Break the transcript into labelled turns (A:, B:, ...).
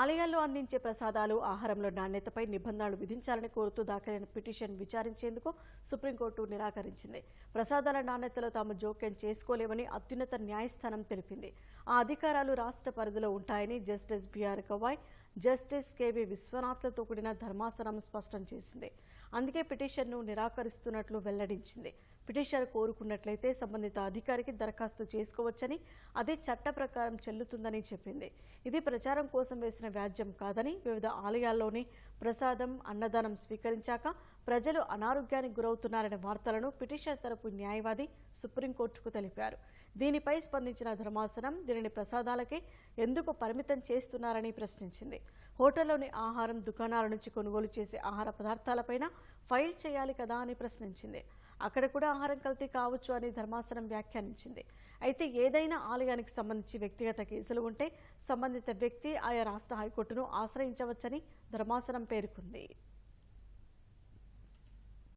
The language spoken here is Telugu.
A: ఆలయాల్లో అందించే ప్రసాదాలు ఆహారంలో నాణ్యతపై నిబంధనలు విధించాలని కోరుతూ దాఖలైన పిటిషన్ విచారించేందుకు సుప్రీంకోర్టు నిరాకరించింది. ప్రసాదాల నాణ్యతలో తాము జోక్యం చేసుకోలేమని అత్యున్నత న్యాయస్థానం తెలిపింది. ఆ అధికారాలు రాష్ట్ర పరిధిలో ఉంటాయని justice BR Gavai justice KV విశ్వనాథ్లతో కూడిన ధర్మాసనం స్పష్టం చేసింది. అందుకే పిటిషన్ను నిరాకరిస్తున్నట్లు వెల్లడించింది. పిటిషన్ కోరుకున్నట్లయితే సంబంధిత అధికారికి దరఖాస్తు చేసుకోవచ్చని అదే చట్ట ప్రకారం చెల్లుతుందని చెప్పింది. ఇది ప్రచారం కోసం వేసిన వ్యాజ్యం కాదని వివిధ ఆలయాల్లోని ప్రసాదం అన్నదానం స్వీకరించాక ప్రజలు అనారోగ్యానికి గురవుతున్నారనే వార్తలను పిటిషన్ తరపు న్యాయవాది సుప్రీంకోర్టుకు తెలిపారు. దీనిపై స్పందించిన ధర్మాసనం దీనిని ప్రసాదాలకే ఎందుకు పరిమితం చేస్తున్నారని ప్రశ్నించింది. హోటల్లోని ఆహారం దుకాణాల నుంచి కొనుగోలు చేసే ఆహార పదార్థాలపైన ఫైల్ చేయాలి కదా అని ప్రశ్నించింది. అక్కడ కూడా ఆహారం కల్తీ కావచ్చు అని ధర్మాసనం వ్యాఖ్యానించింది. అయితే ఏదైనా ఆలయానికి సంబంధించి వ్యక్తిగత కేసులు ఉంటే సంబంధిత వ్యక్తి ఆయా రాష్ట్ర హైకోర్టును ఆశ్రయించవచ్చని ధర్మాసనం పేర్కొంది.